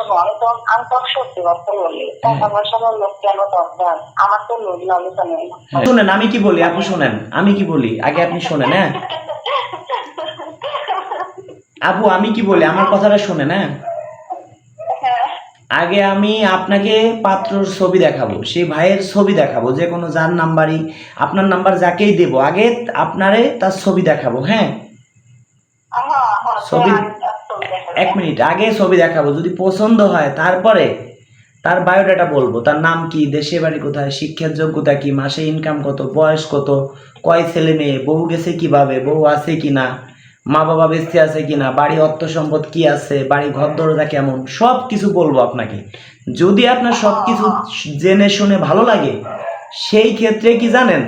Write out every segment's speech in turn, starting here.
শোনো আমি তো আমি তো সত্যি কথা বলি। টাকা পয়সার লোক কেন দরকার আমার তো লোক লালিতা নেই শুনেন আমি কি বলি? আপনি শোনেন আমি কি বলি? আগে আপনি শোনেন হ্যাঁ? আপু আমি কি বলি? আমার কথাটা শোনেন হ্যাঁ? হ্যাঁ। আগে আমি আপনাকে পাত্রর ছবি দেখাবো সেই ভাইয়ের ছবি দেখাবো যে কোনো যার নাম্বারই আপনার নাম্বার যাকেই দেবো আগে আপনারে তার ছবি দেখাবো হ্যাঁ? হ্যাঁ হ্যাঁ ছবি এক মিনিট আগে ছবি দেখাবো যদি পছন্দ হয় তারপরে তার বায়োডাটা বলব। তার নাম কি দেশে বাড়ি কোথায় শিক্ষার যোগ্যতা কি মাসে ইনকাম কত বয়স কত কয় ছেলে মেয়ে বউ গেছে কীভাবে বউ আছে কি না মা বাবা বেঁচে আছে কি না বাড়ি অর্থ সম্পদ কি আছে বাড়ি ঘর দরজা কেমন সব কিছু বলব আপনাকে। যদি আপনার সব কিছু জেনে শুনে ভালো লাগে সেই ক্ষেত্রে কি জানেন?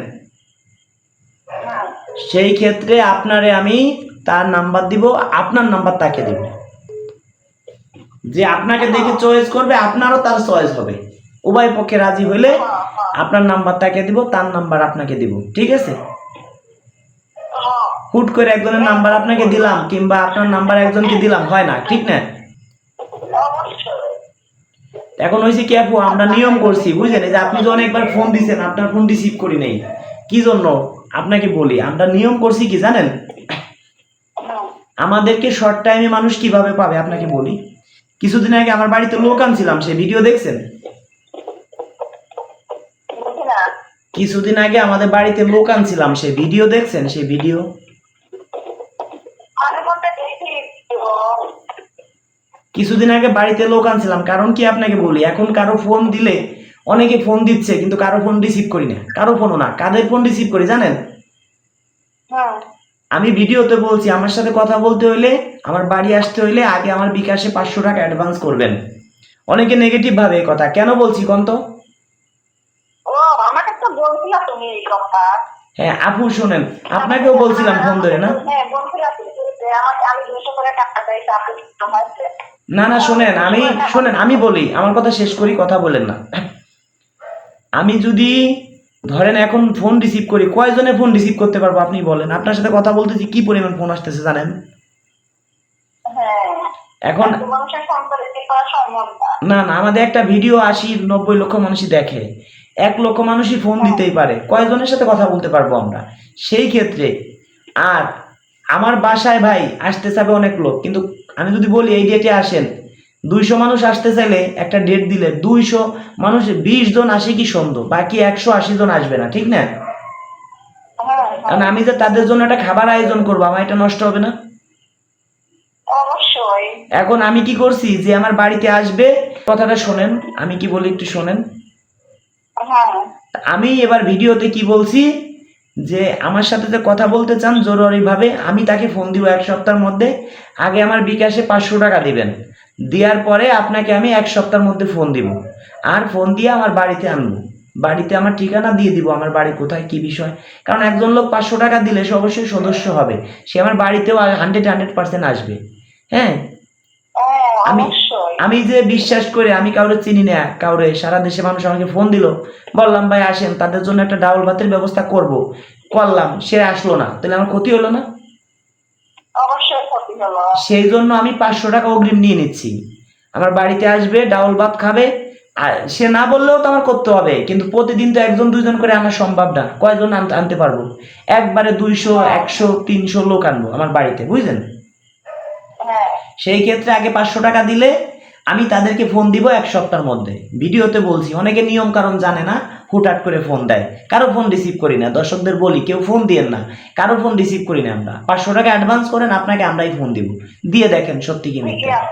সেই ক্ষেত্রে আপনারে আমি তার নাম্বার দিব আপনার নাম্বার তাকে দিব। যে আপনাকে দেখে চয়েস করবে, আপনারও তার চয়েস হবে। উভয় পক্ষে রাজি হলে আপনার নাম্বার তাকে দিব, তার নাম্বার আপনাকে দিব। ঠিক আছে? হুট করে একজনের নাম্বার আপনাকে দিলাম, কিংবা আপনার নাম্বার একজনকে দিলাম, হয় না, ঠিক না? এখন হয়েছে কি আপু, আমরা নিয়ম করছি, বুঝলেন? যে আপনি যখন একবার ফোন দিছেন, আপনার ফোন রিসিভ করি নেই। কি জন্য? আপনাকে বলি, আমরা নিয়ম করছি কি, জানেন? আমাদেরকে শর্ট টাইমে মানুষ কীভাবে পাবে, আপনাকে বলি। কিছুদিন আগে আমার বাড়িতে লোক আনছিলাম সে ভিডিও দেখছেন? কিছুদিন আগে আমাদের বাড়িতে লোক আনছিলাম সে ভিডিও দেখছেন সে ভিডিও কিছুদিন আগে বাড়িতে লোক আনছিলাম কারণ কি আপনাকে বলি এখন কারও ফোন দিলে অনেকে ফোন দিচ্ছে কিন্তু কারও ফোন রিসিভ করি না। কারও ফোনও না কাদের ফোন রিসিভ করি জানেন? হ্যাঁ। আমি ভিডিওতে বলছি আমার সাথে কথা বলতে হইলে আমার বাড়ি আসতে হইলে আগে আমার বিকাশে পাঁচশো টাকা অ্যাডভান্স করবেন। অনেকে নেগেটিভ ভাবে এই কথা। কেন বলছি কন্ত? হ্যাঁ আপু শোনেন আপনাকেও বলছিলাম ফোন ধরে না? হ্যাঁ না না শোনেন আমি শোনেন আমি বলি আমার কথা শেষ করি কথা বলেন না। আমি যদি ধরেন এখন ফোন রিসিভ করি কয়জনে ফোন রিসিভ করতে পারব আপনি বলেন? আপনার সাথে কথা বলতেছি কি পরিমাণ ফোন আসতেছে জানেন? হ্যাঁ এখন না? না না আমাদের একটা ভিডিও আশি নব্বই লক্ষ মানুষই দেখে। এক লক্ষ মানুষই ফোন দিতেই পারে। কয়জনের সাথে কথা বলতে পারব আমরা? সেই ক্ষেত্রে আর আমার বাসায় ভাই আসতে চাবে অনেক লোক। কিন্তু আমি যদি বলি এই ডেটে আসেন দুইশো মানুষ আসতে চাইলে একটা ডেট দিলে দুইশো মানুষ বিশ জন আসে কি সন্দেহ? বাকি একশো আশি জন আসবে না ঠিক না? কারণ আমি যে তাদের জন্য একটা খাবার আয়োজন করব আমার এটা নষ্ট হবে না? অবশ্যই। এখন আমি কি করছি যে আমার বাড়িতে আসবে কথাটা শোনেন আমি কি বলি একটু শোনেন। হ্যাঁ। আমি এবার ভিডিওতে কি বলছি যে আমার সাথে যে কথা বলতে চান জরুরিভাবে আমি তাকে ফোন দিব এক সপ্তাহের মধ্যে আগে আমার বিকাশে পাঁচশো টাকা দিবেন। দেওয়ার পরে আপনাকে আমি এক সপ্তাহের মধ্যে ফোন দিব। আর ফোন দিয়ে আমার বাড়িতে আনব। বাড়িতে আমার ঠিকানা দিয়ে দিব আমার বাড়ি কোথায় কি বিষয়? কারণ একজন লোক পাঁচশো টাকা দিলে সে অবশ্যই সদস্য হবে। সে আমার বাড়িতেও হান্ড্রেড হান্ড্রেড পার্সেন্ট আসবে। হ্যাঁ? আমি- আমি যে বিশ্বাস করে আমি কাউরে চিনি না কাউরে সারা দেশে মানুষ আমাকে ফোন দিল। বললাম ভাই আসেন তাদের জন্য একটা ডাউল ভাতের ব্যবস্থা করব। করলাম সে আসলো না। তাহলে আমার ক্ষতি হলো না? সেই জন্য আমি পাঁচশো টাকা অগ্রিম নিয়ে নিচ্ছি। আমার বাড়িতে আসবে ডাউল ভাত খাবে আর সে না বললেও তো আমার করতে হবে। কিন্তু প্রতিদিন তো একজন দুইজন করে আনা সম্ভব না। কয়জন আনতে পারব? একবারে দুইশো একশো তিনশো লোক আনব আমার বাড়িতে বুঝলেন? হ্যাঁ। সেই ক্ষেত্রে আগে পাঁচশো টাকা দিলে আমি তাদেরকে ফোন দিব এক সপ্তাহের মধ্যে। ভিডিওতে বলছি অনেকে নিয়ম কারণ জানে না হুটহাট করে ফোন দেয়। কারও ফোন রিসিভ করি না। দর্শকদের বলি, কেউ ফোন দিয়েন না। কারও ফোন রিসিভ করি না আমরা। পাঁচশো টাকা অ্যাডভান্স করেন, আপনাকে আমরাই ফোন দিব। দিয়ে দেখেন সত্যি কি মিথ্যা।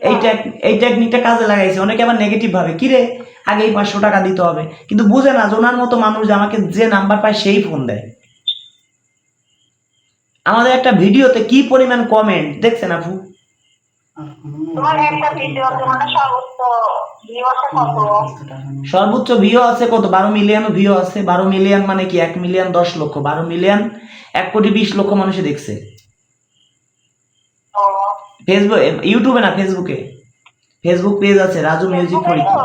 এই টেক এই টেকনিকটা কাজে লাগাইছে। অনেকে আবার নেগেটিভ ভাবে। কিরে আগেই পাঁচশো টাকা দিতে হবে। কিন্তু বুঝে না যে ওনার মতো মানুষ আমাকে যে নাম্বার পায়, সেই ফোন দেয়। আমাদের একটা ভিডিওতে কি পরিমাণ কমেন্ট দেখছেন আপু তোমার একটা ভিডিওতে মানে সর্বোচ্চ ভিউ আছে কত? ভিও আছে কত? বারো মিলিয়ন ভিও আছে। বারো মিলিয়ন মানে কি? এক মিলিয়ন দশ লক্ষ। বারো মিলিয়ন এক কোটি বিশ লক্ষ মানুষে দেখছে। ফেসবুক ইউটিউবে না ফেসবুকে ফেসবুক পেজ আছে রাজু মিউজিক ফরিদপুর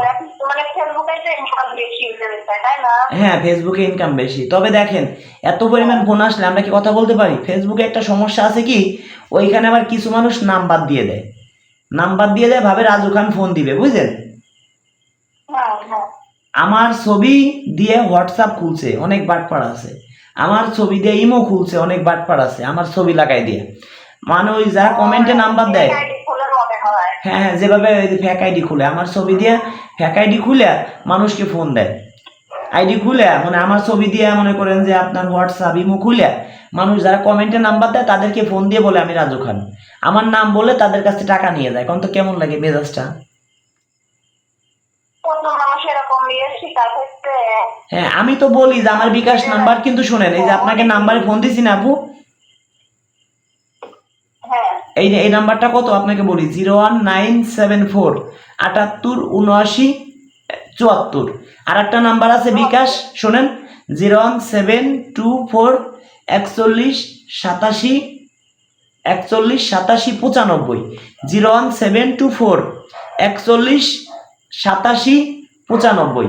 মানে ফেসবুকে তো ইনকাম বেশি উঠে তাই না? হ্যাঁ ফেসবুকে ইনকাম বেশি। তবে দেখেন এত পরিমাণ ফোন আসলে আমরা কি কথা বলতে পারি? ফেসবুকে একটা সমস্যা আছে কি? ওইখানে আবার কিছু মানুষ নাম্বার দিয়ে দেয়। নাম্বার দিয়ে যায় ভাবে রাজু খান ফোন দিবে বুঝলেন? হ্যাঁ হ্যাঁ। আমার ছবি দিয়ে হোয়াটসঅ্যাপ খুলছে অনেক বাটপাড় আছে। আমার ছবি দিয়ে ইমো খুলছে অনেক বাটপাড় আছে আমার ছবি লাগাই দিয়ে। মানে ওই যা কমেন্টে নাম্বার দেয়। হয় হ্যাঁ হ্যাঁ যেভাবে ফ্যাক আইডি খুলে আমার ছবি দিয়ে ফ্যাক আইডি খুলে মানুষকে ফোন দেয়। আইডি খুলে মানে আমার ছবি দিয়ে মনে করেন যে আপনার হোয়াটসঅ্যাপ ইমো খুলে মানুষ যারা কমেন্টে নাম্বার দেয় তাদেরকে ফোন দিয়ে বলে আমি রাজু খান। আমার নাম বলে তাদের কাছে টাকা নিয়ে যায়। কোন তো কেমন লাগে মেজাজটা? হ্যাঁ আমি তো বলি যে আমার বিকাশ নাম্বার কিন্তু শোনেন এই যে আপনাকে নাম্বারে ফোন দিছি না আপু? হ্যাঁ। এই যে এই নাম্বারটা কত? আপনাকে বলি zero one nine seven four আটাত্তর উনআশি চুয়াত্তর। আর একটা নাম্বার আছে বিকাশ শোনেন zero one seven two four একচল্লিশ সাতাশি একচল্লিশ সাতাশি পঁচানব্বই zero one seven two four একচল্লিশ সাতাশি পঁচানব্বই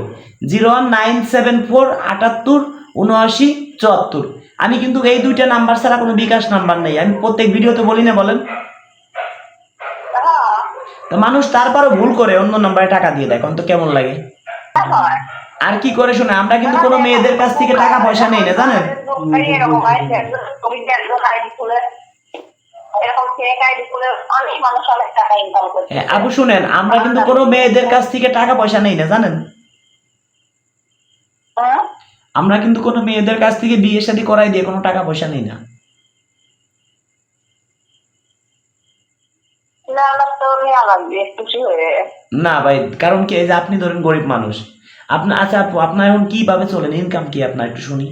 zero one nine seven four আটাত্তর উনআশি চুয়াত্তর। আমি কিন্তু এই দুইটা নাম্বার ছাড়া কোনো বিকাশ নাম্বার নেই। আমি প্রত্যেক ভিডিওতে বলি না বলেন। হ্যাঁ। তো মানুষ তারপরও ভুল করে অন্য নাম্বারে টাকা দিয়ে দেয়। কোন তো কেমন লাগে? আর কি করে শোনে? আমরা কিন্তু কোনো মেয়েদের কাছ থেকে টাকা পয়সা নেই না জানেন? হ্যাঁ, আপু শুনেন আমরা কিন্তু কোনো মেয়েদের কাছ থেকে টাকা পয়সা নেই না জানেন? আমরা কিন্তু কোনো মেয়েদের কাছ থেকে বিয়ে শাদী করাই দিয়ে কোনো টাকা পয়সা নেই না। না ভাই কারণ কি এই যে আপনি ধরেন গরিব মানুষ। আপনার আচ্ছা আপু আপনার এখন কীভাবে চলেন? ইনকাম কি আপনার একটু শুনি।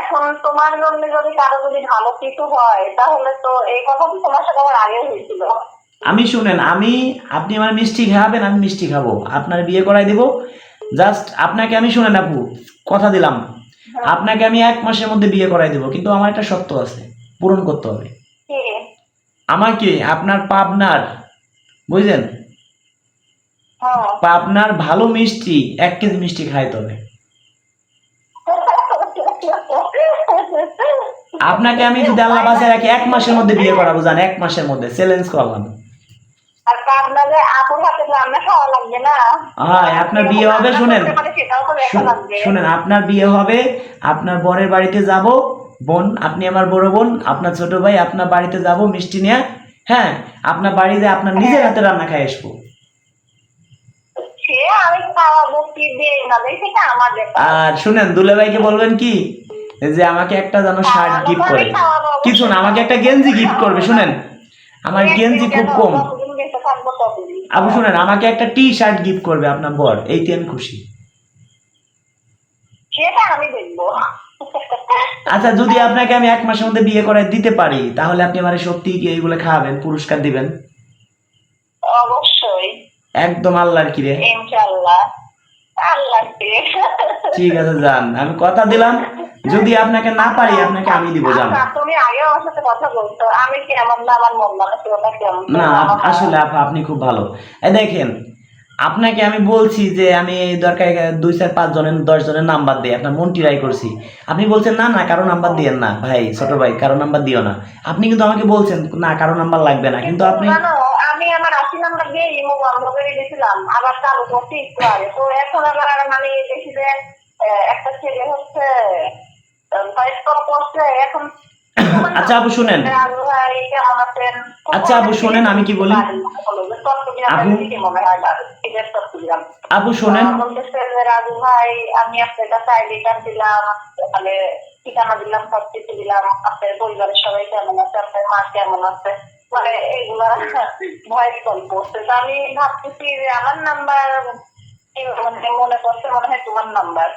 এখন তোমার জন্য যদি কারও যদি ভালো কিছু হয় তাহলে তো এই কথা তো তোমার সাথে আমার আগে হয়েছিল। আমি শুনেন আমি আপনি আমার মিষ্টি খাবেন আমি মিষ্টি খাব। আপনার বিয়ে করাই দেব। জাস্ট আপনাকে আমি শুনেন আপু কথা দিলাম। আপনাকে আমি এক মাসের মধ্যে বিয়ে করাই দেবো কিন্তু আমার একটা শর্ত আছে পূরণ করতে হবে। কি? আমাকে আপনার পাবনার বুঝলেন? হুম। পাবনার ভালো মিষ্টি এক কেজি মিষ্টি খাইতে হবে আপনাকে আমি যদি আল্লাহ বাসায় রাখি এক মাসের মধ্যে বিয়ে করাবো জান এক মাসের মধ্যে চ্যালেঞ্জ করলাম। হ্যাঁ আপনার বিয়ে হবে শুনেন। শুনেন আপনার বিয়ে হবে আপনার বরের বাড়িতে যাব বোন আপনি আমার বড় বোন আপনার ছোট ভাই আপনার বাড়িতে যাব মিষ্টি নিয়ে হ্যাঁ আপনার বাড়িতে আপনার নিজের হাতে রান্না খাই আসব সে আমি খাওয়াবো কি দিয়ে না দেই সেটা আমার ব্যাপার আর শুনেন দুলে ভাইকে বলবেন কি? যে আমাকে একটা যেন শার্ট গিফট করে। কিছু না আমাকে একটা গেঞ্জি গিফট করবে শুনেন। আমার গেঞ্জি খুব কম। আপু শুনেন আমাকে একটা টি শার্ট গিফট করবে আপনার বর। এইতে আমি খুশি। আচ্ছা যদি আপনাকে আমি এক মাসের মধ্যে বিয়ে করে দিতে পারি তাহলে আপনি আমার সত্যি কি এইগুলো খাওয়াবেন পুরস্কার দিবেন? অবশ্যই। একদম আল্লাহর কিরে। ঠিক আছে যান। আমি কথা দিলাম। যদি আপনাকে না পারি আপনাকে আমি দিব যান। আচ্ছা, তুমি আগে আমার সাথে কথা বলতো আমি কেমন না আমার মন মানসিকতা কেমন? না আসলে আপা আপনি খুব ভালো। এই দেখেন আপনাকে আমি বলছি যে আমি দরকার দুই চার পাঁচ জনের দশ জনের নাম্বার দিই আপনার মন টিরাই করছি। আপনি বলছেন না না কারও নাম্বার দিয়েন না। ভাই ছোট ভাই কারও নাম্বার দিও না। আপনি কিন্তু আমাকে বলছেন না কারও নাম্বার লাগবে না। কিন্তু আপনি জানো, আমি আমার আশি নাম্বার দিয়ে ইমো বন্ধ করে দিয়েছিলাম আবার চালু করছি একটু আগে। তো এখন আবার মানে দেখি যে একটা ছেলে হচ্ছে এখন আচ্ছা আপু শুনেন। আচ্ছা, আপু, শোনেন, আমি কি বলি? আপু? মনে আপু শোনেন। রাজু ভাই আমি আপনার কাছে আইডি কার্ড দিলাম তাহলে ঠিকানা দিলাম সব কিছু দিলাম আপনার পরিবারের সবাই কেমন আছে আপনার মা কেমন আছে? মানে এগুলা ভয়েস কল করছে। তো আমি ভাবতেছি যে আমার নাম্বার মানে মনে করছে মনে হয় তোমার নাম্বার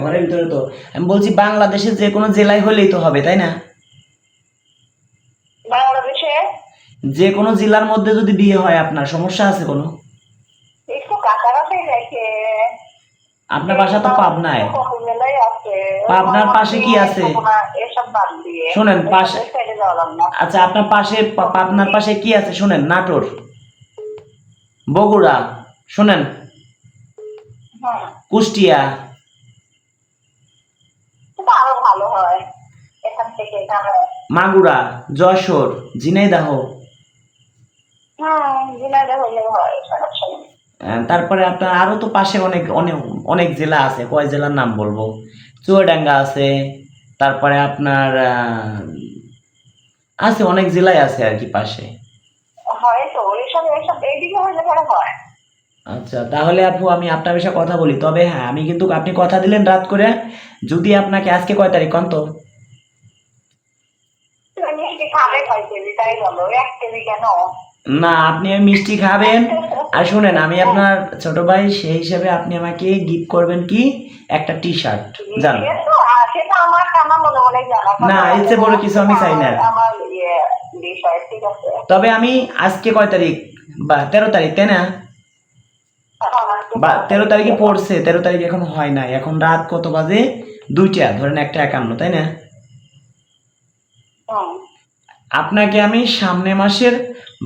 ঘরের ভিতরে তো। আমি বলছি বাংলাদেশের যে কোনো জেলায় হলেই তো হবে তাই না? বাংলাদেশে? যে কোনো জেলার মধ্যে যদি বিয়ে হয় আপনার সমস্যা আছে কোনো? আপনার বাসা তো পাবনায়। পাবনার পাশে কি আছে? এসব বাদ দিয়ে। শোনেন, পাশে- আচ্ছা আপনার পাশে পাবনার পাশে কি আছে? শুনেন নাটোর। বগুড়া। শুনেন। কুষ্টিয়া। হয়। এখানে মাগুরা যশোর ঝিনাইদাহ। হয় আহ, তারপরে আপনার আরও তো পাশে অনেক অনেক অনেক জেলা আছে। কয় জেলার নাম বলব? চুয়াডাঙ্গা আছে। তারপরে আপনার আছে অনেক জেলায় আছে আর কি পাশে। এইসব এইসব এইদিকে হলে পরে হয়। আচ্ছা তাহলে আপু আমি আপনার বিষয়ে কথা বলি। তবে হ্যাঁ আমি কিন্তু আপনি কথা দিলেন রাত করে। যদি আপনাকে আজকে কয় তারিখ তো? কেন? না আপনি মিষ্টি খাবেন। আর শুনেন আমি আপনার ছোট ভাই সেই হিসাবে আপনি আমাকে গিফট করবেন কি? একটা টি শার্ট জান সে তো আছে তো আমার আমার মনে মনে না, এর চেয়ে বড় কিছু আমি চাই না। আমার ইয়ে বিষয় ঠিক আছে। তবে আমি আজকে কয় তারিখ? বা তেরো তারিখ তাই না? বা তেরো তারিখে পড়ছে তেরো তারিখ এখন হয় নাই। এখন রাত কত বাজে? দুইটা ধরেন একটা একান্ন তাই না? আপনাকে আমি সামনে মাসের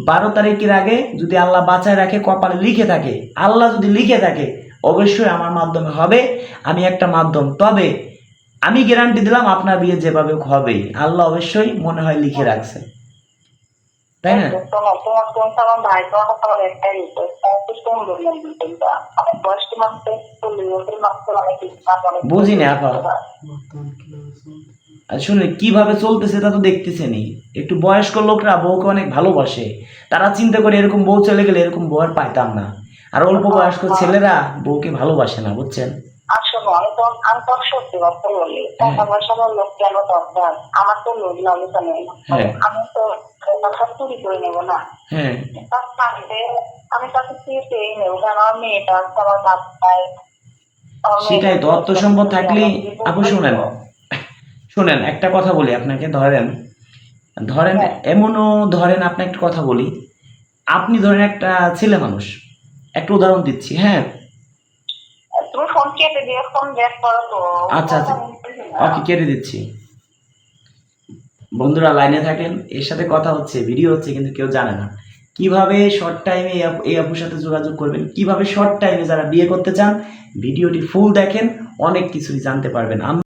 বারো তারিখের আগে যদি আল্লাহ বাঁচায় রাখে কপালে লিখে থাকে আল্লাহ যদি লিখে থাকে অবশ্যই আমার মাধ্যমে হবে। আমি একটা মাধ্যম। তবে আমি গ্যারান্টি দিলাম আপনার বিয়ে যেভাবে হবে। আল্লাহ অবশ্যই মনে হয় লিখে রাখছে। তাই না? শোনো তোমার তোমার আমার ভাই তোমার কথা আমার একটাই রিকোয়েস্ট একটু সুন্দর মন্দিরটা অনেক বয়স্ক মানুষ চল্লিশ বছর মানুষ অনেক ইসলাম অনেক বুঝি না, আপা। কীভাবে চলতেছে তা তো দেখতেছেনই একটু বয়স্ক লোকরা বউকে অনেক ভালোবাসে। তারা চিন্তা করে এরকম বউ চলে গেলে এরকম বউ আর পাইতাম না। আর অল্প বয়স্ক ছেলেরা বউকে ভালোবাসে না বুঝছেন? সত্যি কথা বলি। পয়সার লোক কেন দরকার আমার তো লোক লালিতা নেই হ্যাঁ। আমি তো কথা চুরি করে নেব না। হ্যাঁ। তার থাকবে আমি তাকে চেয়ে নেব কারণ আমার মেয়েটা আমার বাচ্চায় আমার সেটাই তো অর্থ সম্পদ থাকলে আমার জীবন আপু শুনেন। শুনেন একটা কথা বলি আপনাকে ধরেন। ধরেন হ্যাঁ। এমনও ধরেন আপনি একটা কথা বলি। আপনি ধরেন একটা ছেলে মানুষ। একটা উদাহরণ দিচ্ছি হ্যাঁ? কেটে দিয়ে ফোন ব্যাক করো তো। আচ্ছা, আচ্ছা। ওকে কেটে দিচ্ছি। বন্ধুরা লাইনে থাকেন এর সাথে কথা হচ্ছে ভিডিও হচ্ছে কিন্তু কেউ জানে না। কীভাবে শর্ট টাইমে এই আপুর সাথে যোগাযোগ করবেন? কীভাবে শর্ট টাইমে যারা বিয়ে করতে চান ভিডিওটি ফুল দেখেন অনেক কিছুই জানতে পারবেন।